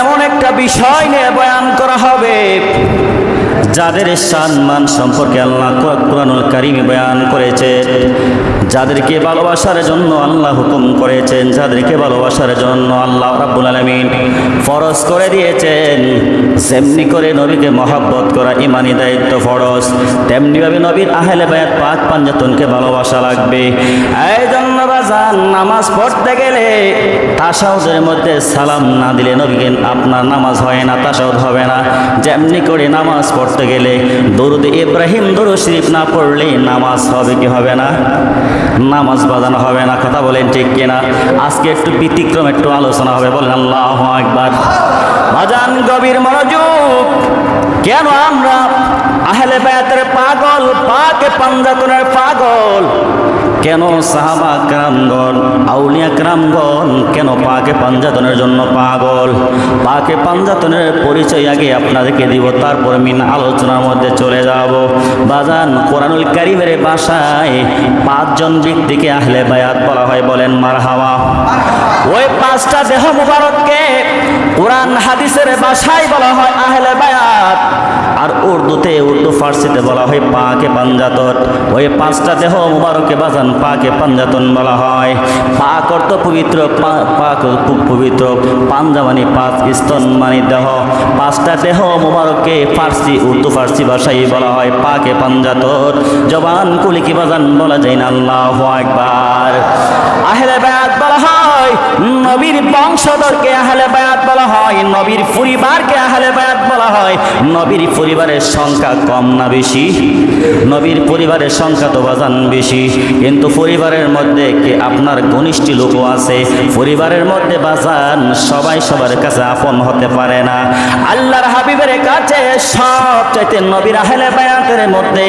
এমন একটা বিষয় নিয়ে বয়ান করা হবে। যাদের সম্মান সম্পর্কে আল্লাহ কোরআনুল কারিমে বয়ান করেছে, যাদেরকে ভালোবাসার জন্য আল্লাহ হুকুম করেছেন, যাদেরকে ভালোবাসার জন্য আল্লাহ রাব্বুল আলামিন ফরজ করে দিয়েছেন। যেমনি করে নবীকে মহাব্বত করা ইমানি দায়িত্ব ফরজ, তেমনিভাবে নবীর আহলে বায়াত পাক পাঞ্জাতনকে ভালোবাসা লাগবে। এই জন্য বাজান নামাজ পড়তে গেলে তাসাউদের মধ্যে সালাম না দিলে নবীকে আপনার নামাজ হয় না তাসাউদ হবে না। যেমনি করে নামাজ পড়তে গেলে দরুদ ইব্রাহিম দরু শরীফ না পড়লে নামাজ হবে কি হবে না? নামাজ বাজানো হবে না, কথা বলেন ঠিক কিনা? আজকে একটু ব্যতিক্রম, একটু আলোচনা হবে, বলেন আল্লাহ একবার বাজান গভীর মনোযোগ। কেন আমরা আহলে বায়াতের পাগল, পাকে পাঞ্জাতনের পাগল। কেন সাহাবা ক্রামগণ, আউলিয়া ক্রামগণ কেন পাকে পাঞ্জাতনের জন্য পাগল? পাকে পাঞ্জাতনের পরিচয় আগে আপনাদেরকে দিব, তারপর মিন আলোচনার মধ্যে চলে যাব। বাজান কোরআনুল কারিমের বাসায় পাঁচজন ব্যক্তিকে আহলে বায়াত বলা হয়, বলেন মার হাওয়া ওই পাঁচটা দেহ মুবারককে কোরআন হাদিসের বাসায় বলা হয় আহলে বায়াত। আর উর্দুতে উর্দু ফার্সিতে বলা হয় পাকে পাঞ্জাতন। ওই পাঁচটা দেহ মুবারকে বাজান, পাকে পাঞ্জাতন বলা হয়। পাক অর্থ পবিত্র পাক পবিত্র। পাঞ্জা মানে পাঁচ স্তন মানে দেহ। পাঁচটা দেহ মুবারককে ফার্সি, উর্দু ফার্সি ভাষায় বলা হয় পাকে পাঞ্জাতন। জবান কুলিকি বাজান বলা যায় না, আল্লাহ একবার আহলে বলা হয় নবীর বংশধরকে আহলে বায়াত বলা হয়, নবীর পরিবারকে আহলে বায়াত বলা হয়। নবীর পরিবারের সংখ্যা কম না বেশি, নবীর পরিবারের সংখ্যা তো বাজান বেশি। কিন্তু পরিবারের মধ্যে কে আপনার ঘনিষ্ঠ লোকও আছে? পরিবারের মধ্যে বাজান সবাই সবার কাছে আপন হতে পারে না। আল্লাহর হাবিবের কাছে সব চাইতে নবীর আহলে বায়াতের মধ্যে,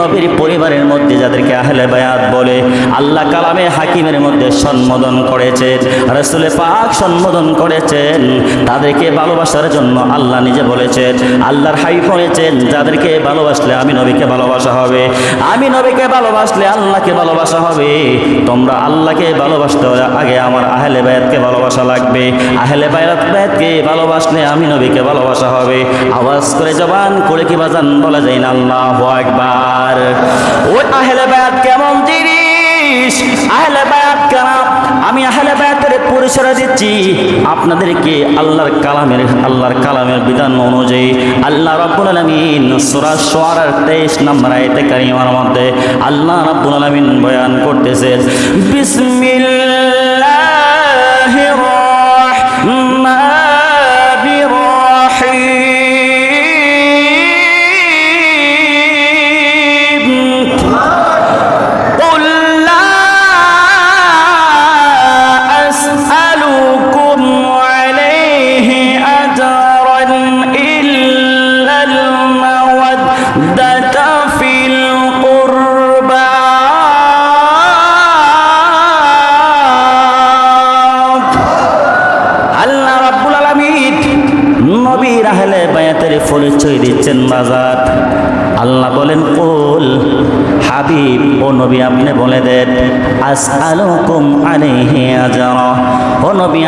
নবীর পরিবারের মধ্যে যাদেরকে আহলে বায়াত বলে, আল্লাহ কালামে হাকিমের মধ্যে সম্বোধন করেছেন রসুলে পাক সম্বোধন করেছেন, তাদেরকে ভালোবাসার জন্য আল্লাহ নিজে বলেছেন, আল্লাহর হাই করেছেন যাদেরকে ভালোবাসলে আমি নবীকে ভালোবাসা হবে, আমি নবীকে ভালোবাসলে আল্লাহকে ভালোবাসা হবে, তোমরা আল্লাহকে ভালোবাসতে আগে আমার আহলে বায়াতকে ভালোবাসা লাগবে, আহলে বায়াত বায়াতকে ভালোবাসলে আমি নবীকে ভালোবাসা হবে, আওয়াজ করে জবান করে কি বাজান বলা যায় না, আল্লাহ একবার ওই আহলে বায়াত কেমন জিনিস, আহলে বায়াত কেন আমি আহলে বায়াতের পরিচয় দিচ্ছি। আপনাদেরকে আল্লাহর কালামের আল্লাহর কালামের বিধান অনুযায়ী আল্লাহ রাব্বুল আলামিন সূরা শুআরার 23 নম্বর আয়াতে কারিমার মধ্যে আল্লাহ রাব্বুল আলামিন বয়ান করতেছে বিসমিল্লাহির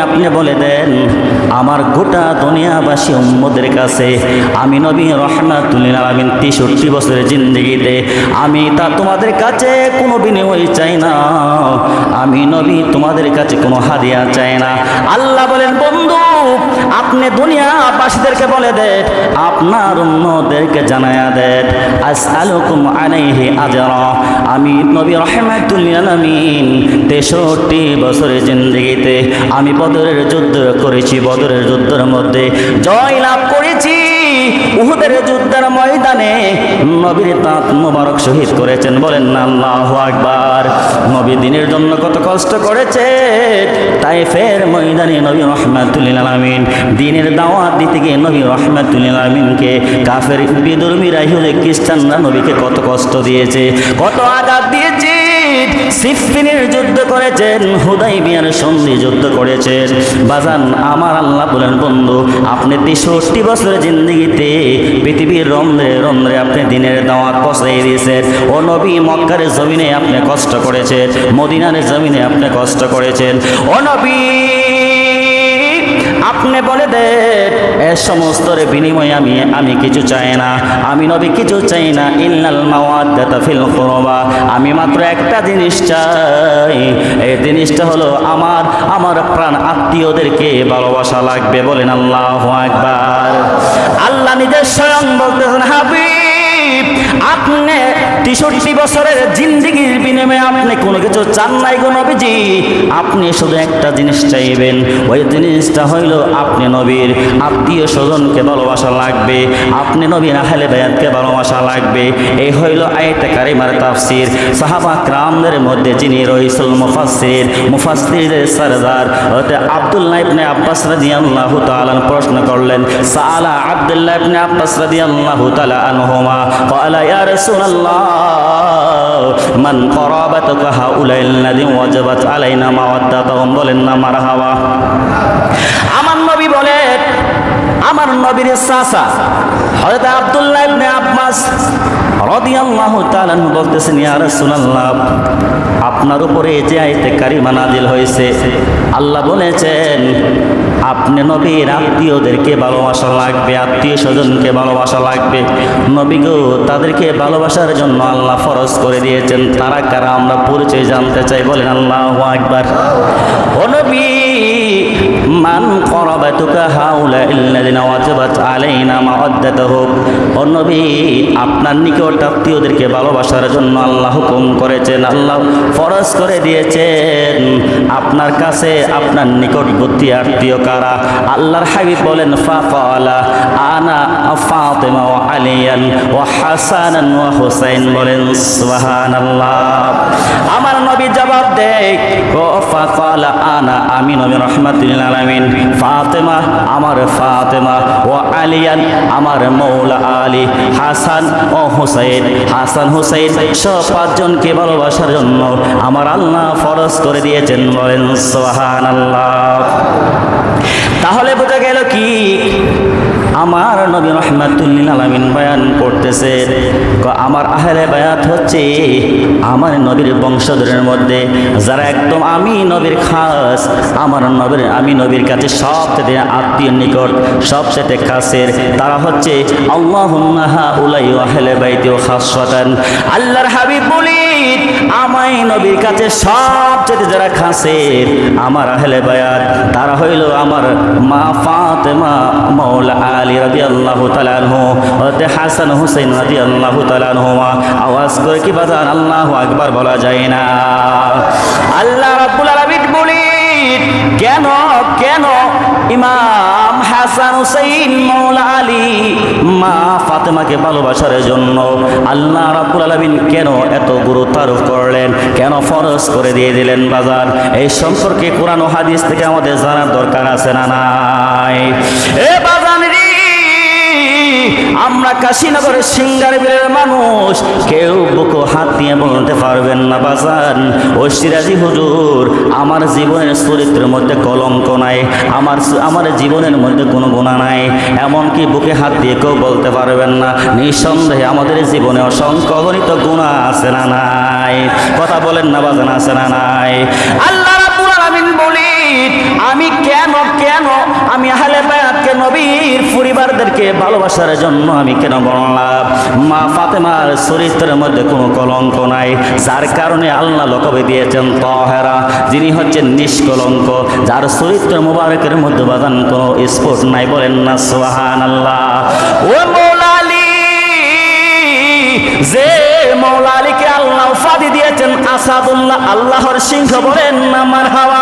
আপনি বলে দেন, আমার গোটা দুনিয়াবাসী উম্মদের কাছে আমি নবী রহমাতুল্লিন আলামিন তেষট্টি বছরের জিন্দগিতে, আমি তা তোমাদের কাছে কোনো বিনিময় চাই না। আমি নবী তোমাদের কাছে কোনো হাদিয়া চাই না। আল্লাহ বলেন, বন্ধু আপনি দুনিয়া দুনিয়াবাসীদেরকে বলে দেন আপনার অন্যদেরকে জানায়া দেন আসআলুকুম আলাইহি আজরা। আমি নবী রহমাতুল্লিল আলামিন তেষট্টি বছরের জিন্দগিতে আমি বদরের যুদ্ধ করেছি, বদরের যুদ্ধের মধ্যে জয় লাভ করেছি। উহুদের যুদ্ধের ময়দানে নবীর তাঁত মোবারক শহীদ করেছেন। বলেন না, আল্লাহ আকবার। নবী দিনের জন্য কত কষ্ট করেছে। তাই ফের ময়দানে নবী রহমাতুল্লিল আলমিন দিনের দাওয়াত দিতে গিয়ে নবী রহমাতুল্লিল আলমিনকে কাফের বিদর্মীরা হলে খ্রিস্টানরা নবীকে কত কষ্ট দিয়েছে, কত আঘাত দিয়েছে। সিফিনের যুদ্ধ করেছেন হুদাই বিয়ার সন্ধি যুদ্ধ করেছেন। বাজান, আমার আল্লাহ বলেন, বন্ধু, আপনি তেষট্টি বছরের জিন্দগিতে পৃথিবীর রন্ধ্রে রন্ধ্রে আপনি দিনের দাওয়া কষাই দিয়েছেন। ও নবী মক্কার জমিনে আপনি কষ্ট করেছেন, মদিনার জমিনে আপনি কষ্ট করেছেন। ও নবী আপনি বলে দেন এ সমস্তর বিনিময়ে আমি আমি কিছু চাই না। আমি নবী কিছু চাই না। ইল্লাল মাওয়াদ্দাতা ফিল কুরবা। আমি মাত্র একটা জিনিস চাই। এই জিনিসটা হলো আমার আমার প্রাণ আত্মীয়দেরকে ভালোবাসা লাগবে বলেন আল্লাহু আকবার। আল্লাহ নিজের স্বয়ং বলতেছেন, হাবিব, আপনি তেষট্টি বছরের জিন্দিগির বিনিময়ে আপনি কোনো কিছু চান নাই গো নবীজি। আপনি শুধু একটা জিনিস চাইবেন, ওই জিনিসটা হইল আপনি নবীর আত্মীয় স্বজনকে ভালোবাসা লাগবে, আপনি নবীর আহলে বেয়াতকে ভালোবাসা লাগবে। এই হইল আয়টা কারিমার তাফসির। সাহাবা ক্রামদের মধ্যে যিনি রহিসুল মুফাসির মুফাসিরের সরদার হতে আবদুল্লাহ ইবনে আব্বাস রাদিয়াল্লাহু তাআলা প্রশ্ন করলেন, সাআলা আবদুল্লাহ ইবনে আব্বাস রাদিয়াল্লাহু তাআলা আনহুমা? ক্বালা ইয়া আল্লাহ মান করাবাতুকা হাউলাইল নাদিম ওয়াজাবাত আলাইনা মাওয়াদ্দাতাহুম বলেন, না, মারহাবা। আমার নবী বলেন, আমার নবীর চাচা হযরত আব্দুল্লাহ ইবনে আব্বাস বলতেছেন আপনার উপরে যে আয়াতে কারিমা নাজিল হয়েছে, আল্লাহ বলেছেন, আপনি নবীর আত্মীয়দেরকে ভালোবাসা লাগবে, আত্মীয় স্বজনকে ভালোবাসা লাগবে। নবী গো তাদেরকে ভালোবাসার জন্য আল্লাহ ফরজ করে দিয়েছেন। তারা কারা আমরা পরিচয় জানতে চাই, বলেন আল্লাহ আকবার। ও নবী মান হাউলা ওয়াজাবাত আলাইনা ও নবী, আপনার নিকট আত্মীয়দেরকে ভালোবাসার জন্য আল্লাহ হুকুম করেছেন, আল্লাহ ফরজ করে দিয়েছেন। আপনার কাছে আপনার নিকটবর্তী আত্মীয় কারা? আল্লাহর হাবিব বলেন, ফাকালা আনা আলিয়ান হাসানান হুসাইন বলেন, সুবহানাল্লাহ। আমার নবী জবাব দেয়, ও আনা আমি নবী রাহমাতুল আলামিন ফাতেমা আমার ফাতেমা ও আলিয়ান আমার মৌলা আলী হাসান ও হুসাইন হাসান হুসাইন সব পাঁচজনকে ভালোবাসার জন্য আমার আল্লাহ ফরজ করে দিয়েছেন বলেন সুবহানাল্লাহ। তাহলে বোঝা গেল কি? আমার নবী রহমাতুল্লিল আলমিন বয়ান করতেছে আমার আহলে বায়াত হচ্ছে আমার নবীর বংশধরের মধ্যে, যারা একদম আমি নবীর খাস, আমার নবীর, আমি নবীর কাছে সবচেয়ে আত্মীয় নিকট, সবচেয়ে খাসের তারা হচ্ছে আল্লাহুন্নাহা উলাই আহলে বাইতি খাসাতান আল্লাহর হাবিব বলি আমাই নবীর কাছে সব সবচেয়ে যারা খাসের, আমার আহলে বায়াত, তারা হইল আমার মা ফাতেমা মৌলা আলী রাজি আল্লাহ তালানহ হতে হাসান হুসেন রাজি আল্লাহ তালানহমা আওয়াজ করে কি বাজান? আল্লাহ একবার বলা যায় না। আল্লাহ রাবুল আলামিন বলি কেন কেন? ইমাম হাসান হুসেইন মৌলা আলী, মা ফাতেমাকে ভালোবাসার জন্য আল্লাহ রাব্বুল আলামিন কেন এত গুরুত্ব আরোপ করলেন? কেন ফরজ করে দিয়ে দিলেন বাজার? এই সম্পর্কে কোরআন হাদিস থেকে আমাদের জানার দরকার আছে না নাই? এ বাজান আমরা কাশীনগরের সিঙ্গার বীরের মানুষ। কেউ বুকু হাত দিয়ে বলতে পারবেন না, বাজান। ও সিরাজি হুজুর, আমার জীবনের চরিত্রের মধ্যে কলঙ্ক নাই। আমার আমার জীবনের মধ্যে কোনো গুণা নাই। এমনকি বুকে হাত দিয়ে কেউ বলতে পারবেন না। নিঃসন্দেহে আমাদের জীবনে অসংখ্য গণিত গুণা আছে না নাই? কথা বলেন না, বাজান, আছে না নাই? আল্লাহ আমি কেন কেন, আমি আহলে বায়াতকে নবীর পরিবারদেরকে ভালোবাসার জন্য আমি কেন বললাম? মা ফাতেমার চরিত্রের মধ্যে কোনো কলঙ্ক নাই, যার কারণে আল্লাহ লকবে দিয়েছেন তহেরা, যিনি হচ্ছেন নিষ্কলঙ্ক, যার চরিত্র মুবারকের মধ্যে বাদান কোনো স্পোর্ট নাই বলেন না সোহান আল্লাহ ও মৌলালি, যে মৌলালিকে আল্লাহ উপাধি দিয়েছেন আসাদুল্লাহ, আল্লাহর সিংহ বলেন না মার হাওয়া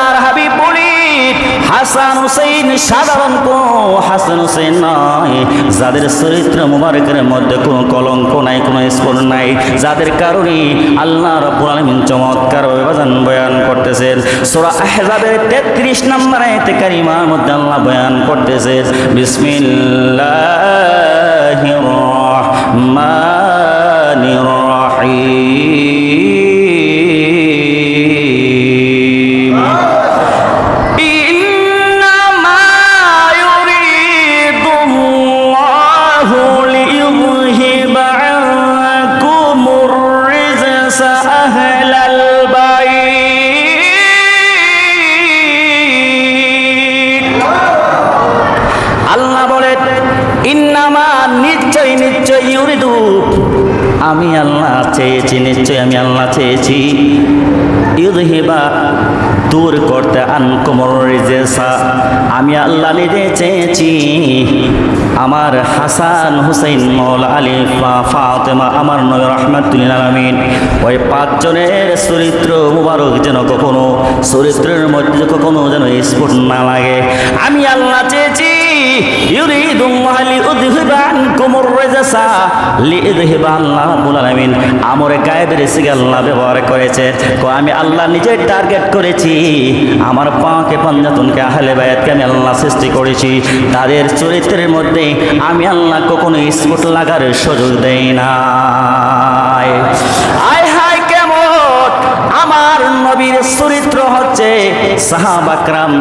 হাসান হুসেইন সাধারণ কোন হাসান হুসেইন নয়। যাদের চরিত্র মুবারকের মধ্যে কোনো কলঙ্ক নাই, কোনো স্পোর নাই, যাদের কারণে আল্লাহ রাব্বুল আলামিন চমৎকার বিভাজন বয়ান করতেছেন। সূরা আহজাবের 33 নম্বর আয়াতে কারিমার মধ্যে আল্লাহ বয়ান করতেছেন, বিসমিল্লাহির রাহমানির রাহিম। চেয়েছি ইউদহিবা দূর করতে আনকুমর রিজেসা। আমি আল্লাহ নিজে চেয়েছি। আমার হাসান হুসাইন মৌলা আলী ফাতেমা, আমার নবী রহমাতুল্লিল আলমিন। ওই পাঁচজনের চরিত্র মুবারক যেন কখনো, চরিত্রের মধ্যে কখনো যেন স্ফুট না লাগে। আমি আল্লাহ চেয়েছি ইউরিদুল্লাহ লিউযহিবা আনকুমুর রিজসা লিউযহিবা আল্লাহ রাব্বুল আলামিন। আমরে গায়েবের সিগা আল্লাহ ব্যবহার করেছে। তো আমি আল্লাহ নিজে টার্গেট করেছি। আমার পাকে পাঞ্জাতনকে আহলে বায়াতকে আমি আল্লাহ সৃষ্টি করেছি। তাদের চরিত্রের মধ্যে আমি আল্লাহ কখনো স্ফুট লাগার সুযোগ দেই না নবীর চরিত্র হচ্ছে সাহাবাকরাম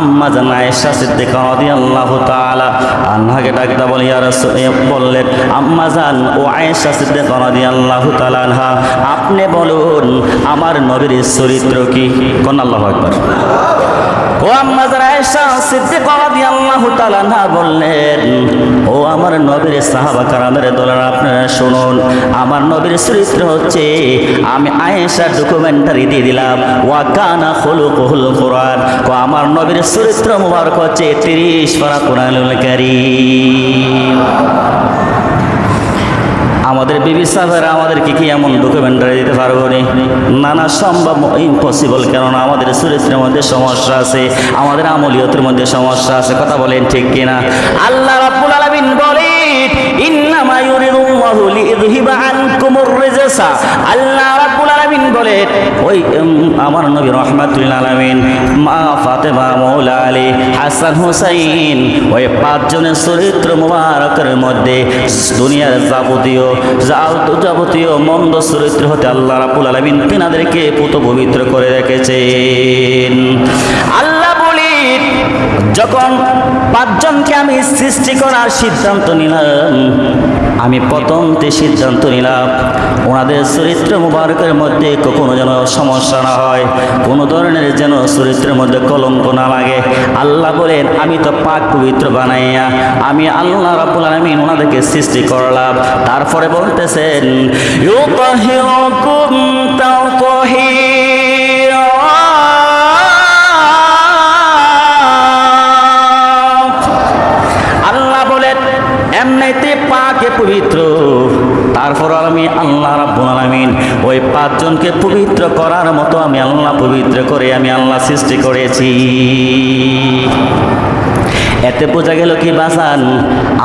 আম্মা জান আয়েশা সিদ্দিকা রাদিয়াল্লাহু তাআলা আনহাকে ডাকদা বলে, ইয়া রাসূল বললেন, আম্মা জান ও আয়েশা সিদ্দিকা রাদিয়াল্লাহু তাআলা আনহা, আপনি বলুন, আমার নবীর চরিত্র কি? কোন আল্লাহু আকবার। ও আম্মা জান আয়েশা সিদ্দিকা রাদিয়াল্লাহু তাআলা আনহা বললেন, ও আমার নবীর সাহাবা কারামের দলের, আপনারা শুনুন, আমার নবীর চরিত্র হচ্ছে, আমি আয়েশা ডকুমেন্টারি দিয়ে দিলাম, ওয়া কানা খুলুকুল কোরআন ও আমার নবীর চরিত্র মুবারক হচ্ছে 30 পারা কোরআনুল কারীম। আমাদের বিবি সাহেবেরা আমাদেরকে কি এমন ডকুমেন্টারি দিতে পারব নানা সম্ভব ইম্পসিবল কেননা আমাদের চরিত্রের মধ্যে সমস্যা আছে, আমাদের আমলিয়তের মধ্যে সমস্যা আছে, কথা বলেন ঠিক কিনা? আল্লাহ রাব্বুল আলামিন বলেন, ইন্নামা ইউরিদুল্লাহু লিইযহিবা আনকুমুর রিজসা। আল্লাহ আলামিন বলেন ওই আমার নবী রহমাতুল আলামিন, মা ফাতেমা মৌলা আলী, হাসান হুসাইন, ওই পাঁচজনের চরিত্র মুবারকের মধ্যে দুনিয়ার যাবতীয় যাবতীয় মন্দ চরিত্র হতে আল্লাহ রাব্বুল আলামিন তিনাদেরকে পুত পবিত্র করে রেখেছেন। আল্লাহ যখন পাঁচজনকে আমি সৃষ্টি করার সিদ্ধান্ত নিলাম, আমি প্রথমতে সিদ্ধান্ত নিলাম, ওনাদের চরিত্র মুবারকের মধ্যে কখনো যেন সমস্যা না হয়, কোনো ধরনের যেন চরিত্রের মধ্যে কলঙ্ক না লাগে। আল্লাহ বলেন, আমি তো পাক পবিত্র বানাইয়া, আমি আল্লাহ রাব্বুল আলামিন ওনাদেরকে সৃষ্টি করলাম। তারপরে বলতেছেন বলেন, এমনিতে পাকে পবিত্র। তারপর আমি আল্লাহ রাব্বুল আলামিন, ওই পাঁচজনকে পবিত্র করার মতো আমি আল্লাহ পবিত্র করে আমি আল্লাহ সৃষ্টি করেছি। এতে বোঝা গেল কি বাসান?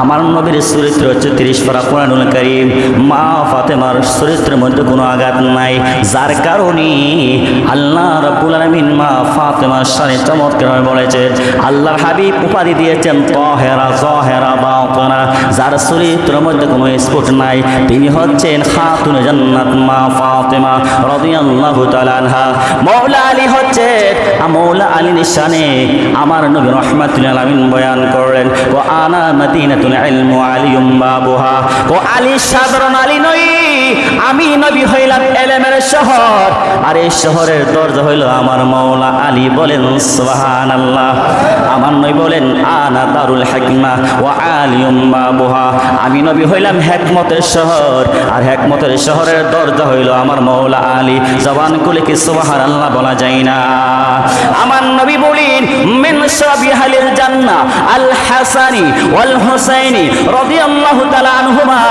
আমার নবীর চরিত্র হচ্ছে তিরিশ পারা কোরআনুল করিম। মা ফাতেমার চরিত্রের মধ্যে কোনো আঘাত নাই। যার কারণে আল্লাহ রাব্বুল আলামিন মা ফাতেমার সানে চমৎকার বলেছে, আল্লাহর হাবিব উপাধি দিয়েছেন তহেরা, জহেরা, বাওতনা। যার চরিত্রের মধ্যে কোনো স্ফুট নাই। তিনি হচ্ছেন খাতুন জান্নাত মা ফাতেমা রাদিয়াল্লাহু তাআলা আনহা। মৌলা আলী হচ্ছে মৌলা আলী নিশানে। আমার নবী রহমাতুল আলামিন বয়ান করলেন ও আনা মদিনাতুল ইলমু আলিয়ুম বাবুহা। ও আলী সাধারণ আলী নই আমি নবী হইলাম এলেমের শহর। আর এই শহরের দরজা হইল আমার মৌলা আলী বলেন সোহান সুবহানাল্লাহ। আমার নবী বলেন, আনা দারুল হিকমা ও আলিয়ুম বাবুহা আমি নবী হইলাম হেকমতের শহর। আর হেকমতের শহরের দরজা হইল আমার মৌলা আলী। জবান কুলে কি সুবহানাল্লাহ বলা যায় না? আমার নবী বলেন, মিন সাবিহালিল জান্নাহ আল হাসানি ওয়াল হুসাইনি রাদিয়াল্লাহু তাআলা আনহুমা।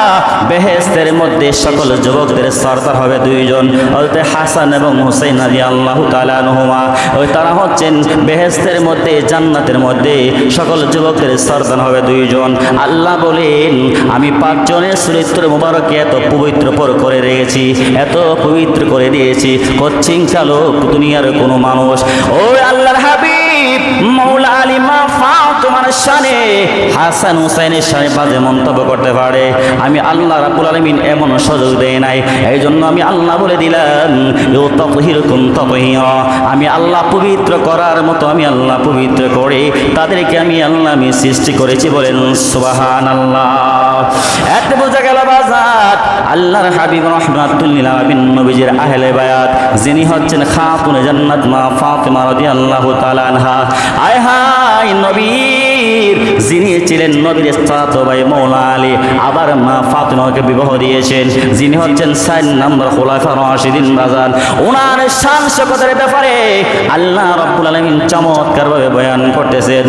বেহেশতের মধ্যে সকল যুবকদের সর্দার হবে দুইজন। বলতে হাসান এবং হুসাইন রাদিয়াল্লাহু তাআলা আনহুমা। ওই তারা হচ্ছেন বেহেশতের মধ্যে, জান্নাতের মধ্যে। সকল যুবকদের সর্দার হবে দুইজন। আল্লাহ বলেন, আমি পাঁচজনের চরিত্র মুবারককে এত পবিত্র পর করে রেখেছি, এত পবিত্র করে দিয়েছি। কচ্ছিং চালক, দুনিয়ার কোনো মানুষ। ও আল্লাহর হাবিব, মৌলা আলী মা তোমার শানে হাসান হুসাইনের শানে বাজে মন্তব্য করতে পারে। আমি আল্লাহ রাব্বুল আলামিন এমন সুযোগ দেয় নাই। এই জন্য আমি আল্লাহ বলে দিলাম ইউ তাতহিরা আমি আল্লাহ পবিত্র করার মতো আমি আল্লাহ পবিত্র করে। তাদেরকে আমি আল্লাহ আমি সৃষ্টি করেছি বলেন সুবহানাল্লাহ। এত বোঝা গেল বাজার, আল্লাহর হাবিব রহমাতুল্লিল আলামিন নবীজির আহলে বায়াত, যিনি হচ্ছেন খাতুনে জান্নাত মা ফাতিমা রাদিয়াল্লাহু তাআলা আনহা। আয় হায় নবীর যিনি ছিলেন নবীর সাত ভাই মৌলা আলী, আবার মা ফাতিমাকে বিবাহ দিয়েছেন। যিনি হচ্ছেন সাইন নাম্বার খোলাফা রাশিদিন বাজার ওনার শান শকতের ব্যাপারে আল্লাহ রাব্বুল আলামিন চমৎকারভাবে বয়ান করতেছেন।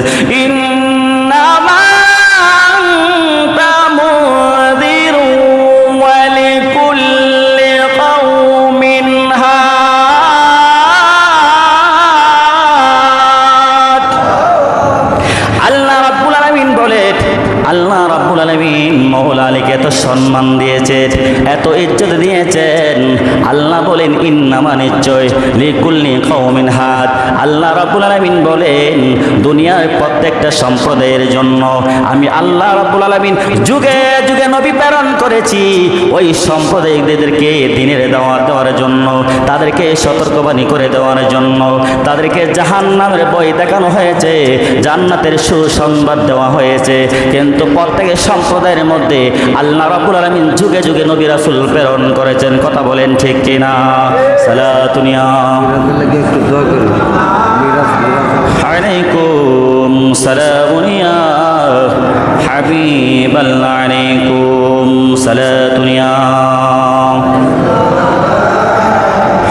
সম্মান দিয়েছেন এত ইজ্জত দিয়েছেন। আল্লাহ বলেন ইন্নামা নিশ্চয় লিকুল্লি কওমিন হাদ। আল্লাহ রাব্বুল আলামিন বলেন দুনিয়ার প্রত্যেকটা সম্প্রদায়ের জন্য আমি আল্লাহ রাব্বুল আলামিন যুগে যুগে নবী প্রেরণ করেছি। ওই সম্প্রদায়িকদেরকে দিনের দাওয়াত দেওয়ার জন্য, তাদেরকে সতর্কবাণী করে দেওয়ার জন্য, তাদেরকে জাহান্নামের বই দেখানো হয়েছে, জান্নাতের সুসংবাদ দেওয়া হয়েছে। কিন্তু প্রত্যেকের সম্প্রদায়ের মধ্যে আল্লাহ রাব্বুল আলামিন যুগে যুগে নবী রাসূল প্রেরণ করেছেন। কথা বলেন ঠিক কিনা? সালাতুনিয়া একটু দোয়া করি মিরাজ মিরাজ عليكم سلام يا حبيب الله عليكم صلاة يا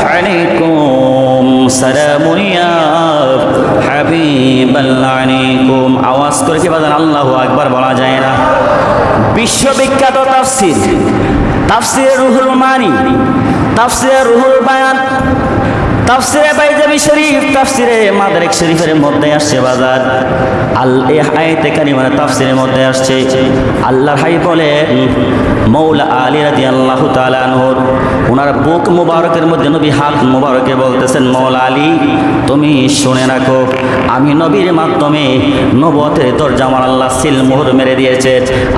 عليكم سلام يا حبيب الله عليكم আওয়াজ করে কি বাজান আল্লাহু আকবার বলা যায় না বিশ্ববিখ্যাত তাফসির তাফসিরে রুহুল মানি তাফসিরে রুহুল বায়ান তাফসিরে বাইজাবি শরীফ, তাফসিরে মাদারিক শরীফের মধ্যে আসছে বাজার। আল এই আয়াতে কারিমার তাফসিরের মধ্যে আসছে। আল্লাহর হাই বলেন মৌলা আলী রাদিয়াল্লাহু তাআলা আনহুর ওনার বুক মুবারকের মধ্যে নবী হাত মুবারকে বলতেছেন, মৌলা আলী, তুমি শুনে রাখো, আমি নবীর মাধ্যমে নবতের দরজা আমার আল্লাহ সিল মোহর মেরে দিয়েছে।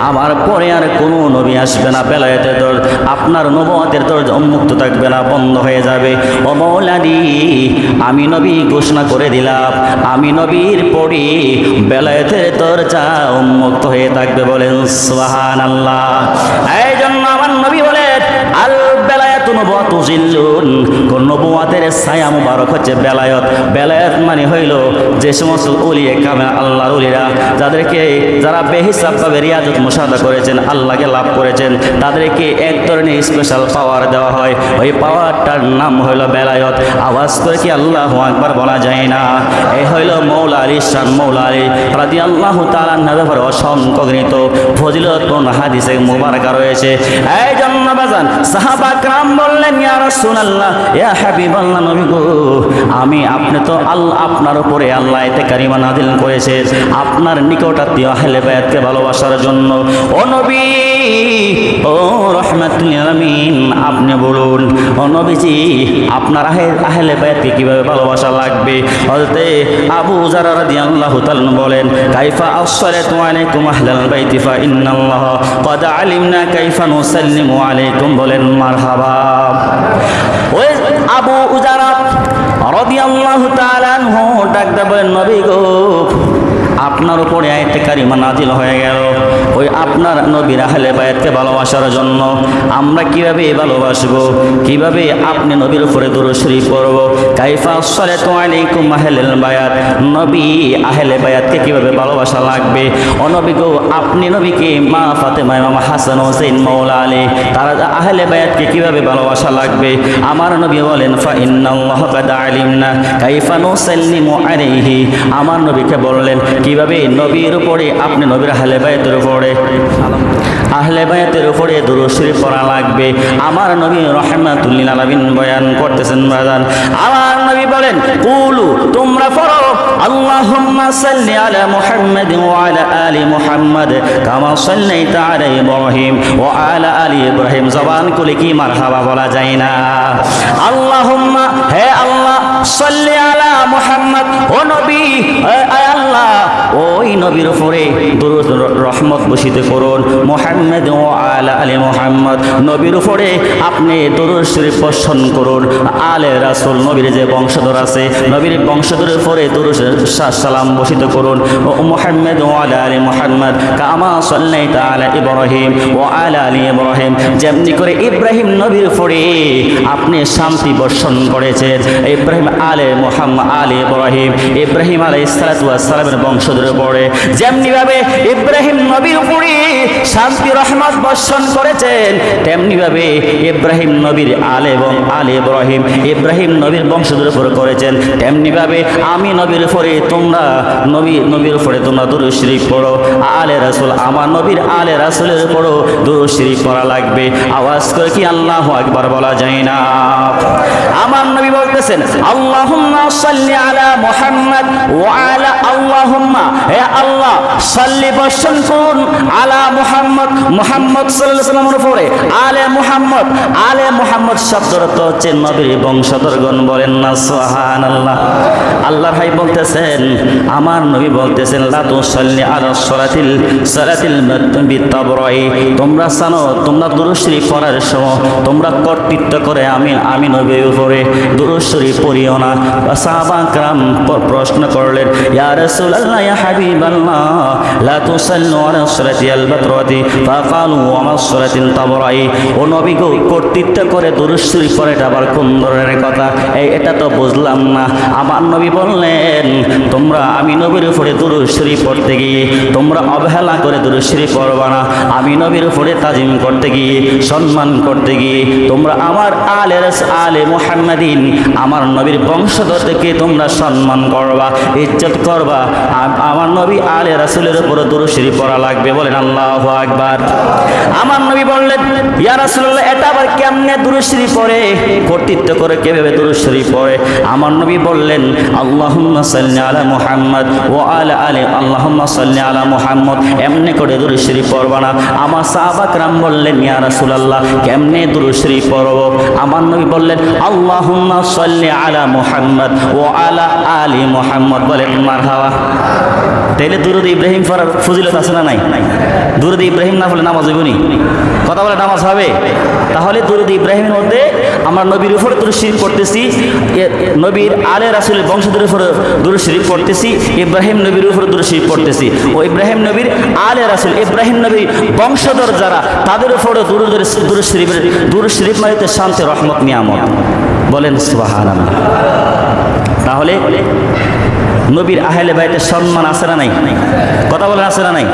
আমার পরে আর কোনো নবী আসবে না, বেলায়েতের দর, আপনার নবতের দরজা উন্মুক্ত থাকবে না, বন্ধ হয়ে যাবে। ও মৌলাদি আমি নবী ঘোষণা করে দিলাম। আমি নবীর পড়ি বেলায়েতের চা উন্মুক্ত হয়ে থাকবে বলেন সোহান আল্লাহ নবুয়াত জিল্লুন কোন নবুয়াতের ছায়া মুবারক হচ্ছে বেলায়ত। বেলায়ত মানে হইল যে সমস্ত উলিয়ে কামে আল্লাহর উলিরা, যাদেরকে যারা বেহিসাব ভাবে রিয়াজত মুসাদা করেছেন, আল্লাহকে লাভ করেছেন, তাদেরকে এক ধরনের স্পেশাল পাওয়ার দেওয়া হয়। ওই পাওয়ারটার নাম হইল বেলায়ত। আওয়াজ করে কি আল্লাহ একবার বলা যায় না? এই হইল মৌলা আলী, শান মৌলা আলী রাদি আল্লাহ তালার ব্যাপারে অসংখ্য গৃহীত ফজিলতপূর্ণ হাদিসে মুবারকা রয়েছে। এই জন্য বাজান সাহাবা ক্রাম বললেন ইয়া রাসূলুল্লাহ ইয়া হাবিবাল্লাহ নবী গো আমি আপনি তো আল্লাহ আপনার উপরে আল্লাহ এতে কারিমা নাজিল করেছে আপনার নিকটাত্মীয় আহলে বায়াতকে ভালোবাসার জন্য ও নবী ও রহমাতুল আলামিন আপনি বলুন ও নবীজি আপনার আহে আহলে বায়াতকে কিভাবে ভালোবাসা লাগবে হযরতে আবু জারা রাদিয়াল্লাহু তাআলা বলেন কাইফা আসসালাতু আলাইকুম আহলাল বাইতি ফা ইন্নাল্লাহ قد علمنا كيف نسلم عليكم বলেন মারহাবা ওই আবু উজারা রাদিয়াল্লাহু তাআলা আনহু ডাকতে নবী গো, আপনার উপরে আয়তে কারিমা নাজিল হয়ে গেল। ওই আপনার নবীর আহলে বায়াতকে ভালোবাসার জন্য আমরা কীভাবে ভালোবাসবো? কীভাবে আপনি নবীর উপরে দুরুশরী পড়ব? কাইফা সালাতু আলাইকুম আহলেল বায়াত নবী আহলে বায়াতকে কীভাবে ভালোবাসা লাগবে? ও নবী গো, আপনি নবীকে মা ফাতেমা, ইমাম হাসান হোসেন মৌলা আলী, তারা আহলে বায়াতকে কীভাবে ভালোবাসা লাগবে? আমার নবী বলেন, ফা ইন্নাল্লাহ কাইফা নুসাল্লিমু আলাইহি। আমার নবীকে বললেন, কীভাবে নবীর উপরে, আপনি নবীর আহলে বায়াতের উপরে আহলে বায়াতের উপরে দুরুশরী পড়া লাগবে। আমার নবী রহমাতুল্লিল আলামিন বয়ান করতেছেন, বাজান। আমার নবী বলেন, কুলু, তোমরা পড়ো, আল্লাহুম্মা সাল্লি আলা মুহাম্মাদ ওয়া আলা আলি মুহাম্মাদ কামা সাল্লাইতা আলা ইব্রাহিম ওয়া আলা আলি ইব্রাহিম। জবান খুলে কি মারহাবা বলা যায় না। আল্লাহুম্মা, হে আল্লাহ, সাল্লি আলা মুহাম্মাদ ও নবী ওই নবীর উপরে দুরুদ রহমত বসিত করুন। মোহাম্মদ ও আলা আলী মোহাম্মদ, নবীর উপরে আপনি দুরুদ শরীফ বর্ষণ করুন। আলে রাসুল নবীর যে বংশধর আছে, নবীর বংশধরের উপরে দুরুদ সালাম বসিত করুন। ও মোহাম্মদ ও আলা আলী মোহাম্মদ, কামা সাল্লাই তালা ইব্রাহিম ও আলা আলী ইব্রাহিম। যেমনি করে ইব্রাহিম নবীর উপরে আপনি শান্তি বর্ষণ করেছেন। ইব্রাহিম আলে মোহাম্মদ, আলী ইব্রাহিম। ইব্রাহিম আলাই সালাতুয়া সালামের বংশধরের উপরে যেমনি ভাবে ইব্রাহিম নবীর উপরে শান্তি, রহমত বর্ষণ করেছেন, তেমনি ভাবে ইব্রাহিম নবীর আলে এবং আলে ইব্রাহিম ইব্রাহিম নবীর বংশধরের উপরে করেছেন, তেমনি ভাবে আমি নবীর উপরে তোমরা নবী, নবীর উপরে তোমরা দুরু শরীফ পড়ো, আলে রাসুল, আমার নবীর আলে রাসুলের উপরও দুরু শরীফ পড়া লাগবে। আওয়াজ করে কি আল্লাহ একবার বলা যায় না? আমার নবী বলতেছেন, আল্লাহুম্মা সাল্লি আলা মুহাম্মদ ওয়া আলা আল্লাহুম্মা আল্লাহ আলে বলতেছেন, আমার নবী বলতেছেন তোমরা জানো, তোমরা দুরুশ্বরী পড়ার সময় তোমরা কর্তৃত্ব করে আমি আমি নবীর উপরে দুরুশ্বরী পড়িও না। প্রশ্ন করলেন ইয়া ইয়া হাবিবাল্লাহ, লা তুসাল্লু আলা সালাতি আল বাতরাতি ফাকালু আমা সালাতিল তাবরাই। ও নবী গো, কর্তৃত্ব করে দুরুশরী পড়ে এটা আবার কোন ধরনের কথা? এই, এটা তো বুঝলাম না। আমার নবী বললেন, তোমরা আমি নবীর উপরে দুরুশরী পড়তে গিয়ে, তোমরা অবহেলা করে দুরুশরী পড়বা না। আমি নবীর উপরে তাজিম করতে গিয়ে, সম্মান করতে গিয়ে, তোমরা আমার আলে আলে মুহাম্মাদিন, আমার নবীর বংশধর থেকে তোমরা সম্মান করবা, ইজ্জত করবা। আমার নবী আলে রাসুলের উপরে দুরুশ্রী পড়া লাগবে, বলেন আল্লাহ আকবার। আমার নবী বললেন, ইয়া রাসুল্লাহ এটা আবার কেমনে দুরুশ্রী পড়ে? কর্তৃত্ব করে কেভাবে দুরুশ্রী পড়ে? আমার নবী বললেন, আল্লাহুম্মা সাল্লি আলা মুহাম্মদ ও আলা আলে, আল্লাহুম্মা সাল্লি আলা মুহাম্মদ। এমনি করে দুরুশ্রী পড়বা না। আমার সাহাবাক রাম বললেন, ইয়া রাসুল আল্লাহ কেমনে দুরুশ্রী পড়ব? আমার নবী বললেন, আল্লাহুম্মা সাল্লি আলা মুহাম্মদ ও আলা আলী মোহাম্মদ। বলেন মারহাওয়া তাইলে দুরুদ ইব্রাহিম পড়ার ফজিলত আছে না নাই? দুরুদ ইব্রাহিম না বলে নামাজ হইবনি? কথা বলে নামাজ হবে। তাহলে দুরুদ ইব্রাহিমের মধ্যে আমরা নবীর উপরে দুরুদ শরীফ পড়তেছি নবীর আলে রাসূলের বংশধরের উপরে দুরুদ শরীফ পড়তেছি, ইব্রাহিম নবীর উপরে দুরুদ শরীফ পড়তেছি। ও ইব্রাহিম নবীর আলে রাসূল, ইব্রাহিম নবীর বংশধর যারা, তাদের উপরে দুরুদ দুরুদ শরীফের দুরুদ শরীফ মানে শান্তি, রহমত, নিয়ামত। বলেন সুবহানাল্লাহ। তাহলে নবীর আহলে বাইতের সম্মান আছে না নাই? কথা বলেন আছে না নাই?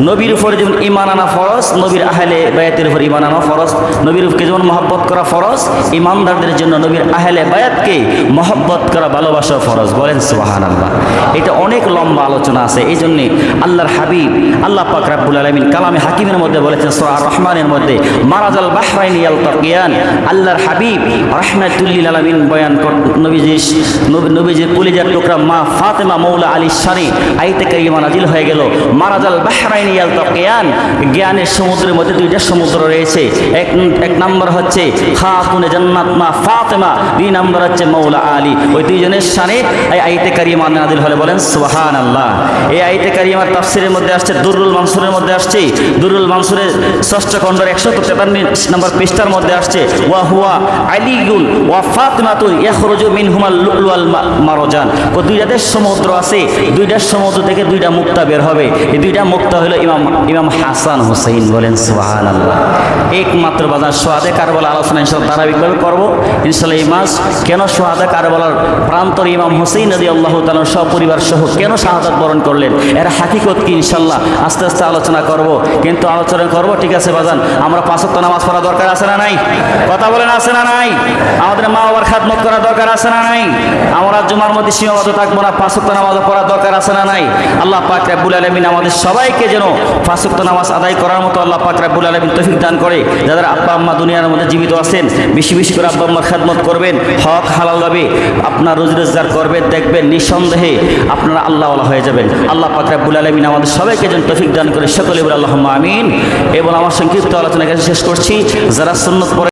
নবীর উপরে যেমন ইমান আনা ফরজ, নবীর আহলে বায়াতের উপর ইমান আনা ফরজ, নবীর উপরকে যেমন মহব্বত করা ফরজ ইমানদারদের জন্য নবীর আহলে বায়াতকে মহব্বত করা ভালোবাসা ফরজ। বলেন সুবাহান আল্লাহ এটা অনেক লম্বা আলোচনা আছে এই জন্যে আল্লাহর হাবিব, আল্লাহ পাক রাব্বুল আলামিন কালামে হাকিমের মধ্যে বলেছেন আর রহমানের মধ্যে, মারাজাল বাহরাইন ইয়ালতাকিয়ান। আল্লাহর হাবিব রাহমাতুল্লিল আলামিন বয়ান কর নবীজি নবী- নবীজির কলিজার টুকরা মা ফাতেমা মৌলা আলী শানি আইতে কারিমা নাজিল হয়ে গেল। মারাজাল বাহরাইন ইয়ালতাকিয়ান জ্ঞানের সমুদ্রের মধ্যে দুইটা সমুদ্র রয়েছে। এক এক নম্বর হচ্ছে খাতুনে জান্নাত মা ফাতেমা। দুই নম্বর হচ্ছে মৌলা আলী। ওই দুইজনের শানে এই আইতে কারিমা নাজিল হলে বলেন, সুবহানাল্লাহ। এই আইতে কারিমার তাফসিরের মধ্যে আসছে, দুরুল মানসুরের মধ্যে আসছে। দুরুল মানসুরের ষষ্ঠ খণ্ডের একশো তেতাল্লিশ নম্বর পৃষ্ঠার মধ্যে আসছে, ওয়া হুয়া আলিগুল ওয়া ফাতিমাতুন ইয়াখরুজু মিনহুমাল লুলু ওয়াল মা- মারজান। দুইটা দেশ সমুদ্র আছে, দুইটা সমুদ্র থেকে দুইটা মুক্তা বের হবে। এই দুইটা মুক্তা হলো ইমাম ইমাম হাসান হুসাইন বলেন, সুবহানাল্লাহ। একমাত্র বাজার সোহাদে কারবালা আলোচনা ইনশাল্লাহ ধারাবাহিকভাবে করব। ইনশাল্লাহ এই মাস কেন সোহাদে কারবালার প্রান্তর ইমাম হুসেইন নদী আল্লাহ তালার সপরিবার সহ কেন শাহাদাত বরণ করলেন? এর হাকিকত কি ইনশাল্লাহ আস্তে আস্তে আলোচনা করব। কিন্তু আলোচনা করব, ঠিক আছে বাজান, আমরা পাঁচক্ত নামাজ পড়া দরকার আছে না নাই? কথা বলেন আছে না নাই? আমাদের মা বাবার খাদমত করা দরকার আছে না নাই? আমরা জুমার মধ্যে সীমাবদ্ধ থাকব না পাঁচক্ত নামাজ পড়া দরকার আছে না নাই? আল্লাহ পাক রাব্বুল আলামিন আমাদের সবাইকে যেন পাঁচক্ত নামাজ আদায় করার মতো আল্লাহ পাক রাব্বুল আলামিন তৌফিক দান করে। যাদের আব্বা আম্মা দুনিয়ার মধ্যে জীবিত আছেন, বেশি বেশি করে আব্বা আম্মার খেদমত করবেন, হক হালালভাবে আপনার রোজ রোজগার করবেন, দেখবেন নিঃসন্দেহে আপনারা আল্লাহ হয়ে যাবেন। আল্লাহ পাক রাব্বুল আলামিন আমাদের সবাইকে যেন তৌফিক দান করে সকলে আল্লাহ আমিন। এবং আমার সংক্ষিপ্ত আলোচনা এখানে শেষ করছি। যারা সুন্নত